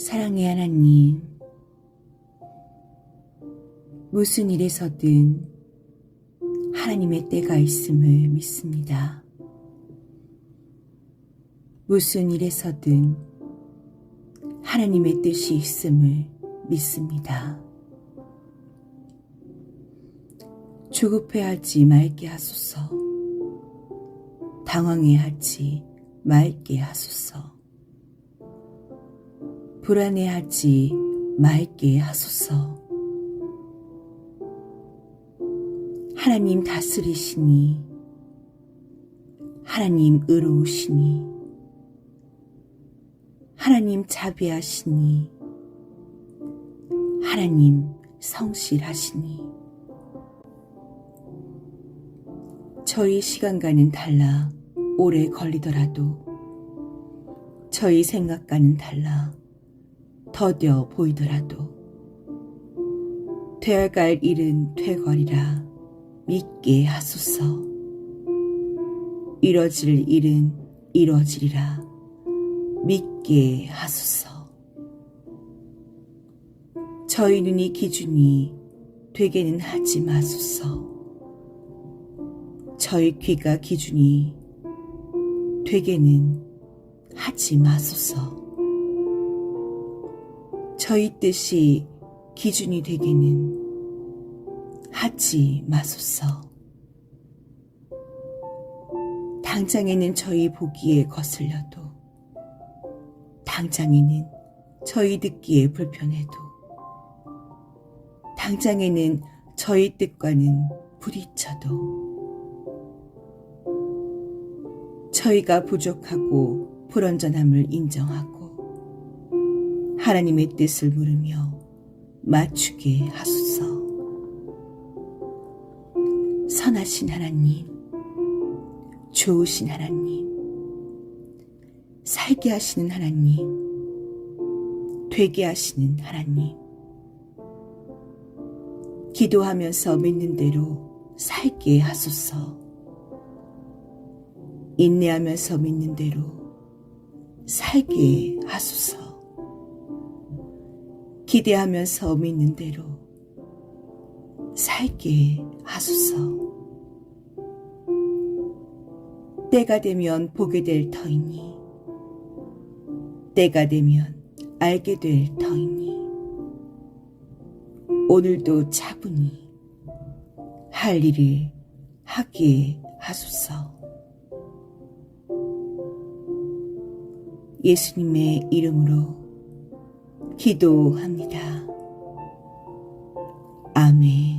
사랑의 하나님, 무슨 일에서든 하나님의 때가 있음을 믿습니다. 무슨 일에서든 하나님의 뜻이 있음을 믿습니다. 조급해하지 말게 하소서. 당황해하지 말게 하소서. 불안해하지 말게 하소서. 하나님 다스리시니, 하나님 의로우시니, 하나님 자비하시니, 하나님 성실하시니, 저희 시간과는 달라 오래 걸리더라도, 저희 생각과는 달라 더뎌 보이더라도, 되어갈 일은 되거리라 믿게 하소서. 이뤄질 일은 이뤄지리라 믿게 하소서. 저희 눈이 기준이 되게는 하지 마소서. 저희 귀가 기준이 되게는 하지 마소서. 저희 뜻이 기준이 되게는 하지 마소서. 당장에는 저희 보기에 거슬려도, 당장에는 저희 듣기에 불편해도, 당장에는 저희 뜻과는 부딪혀도, 저희가 부족하고 불완전함을 인정하고, 하나님의 뜻을 물으며 맞추게 하소서. 선하신 하나님, 좋으신 하나님, 살게 하시는 하나님, 되게 하시는 하나님, 기도하면서 믿는 대로 살게 하소서, 인내하면서 믿는 대로 살게 하소서, 기대하면서 믿는 대로 살게 하소서. 때가 되면 보게 될 터이니, 때가 되면 알게 될 터이니, 오늘도 차분히 할 일을 하게 하소서. 예수님의 이름으로 기도합니다. 아멘.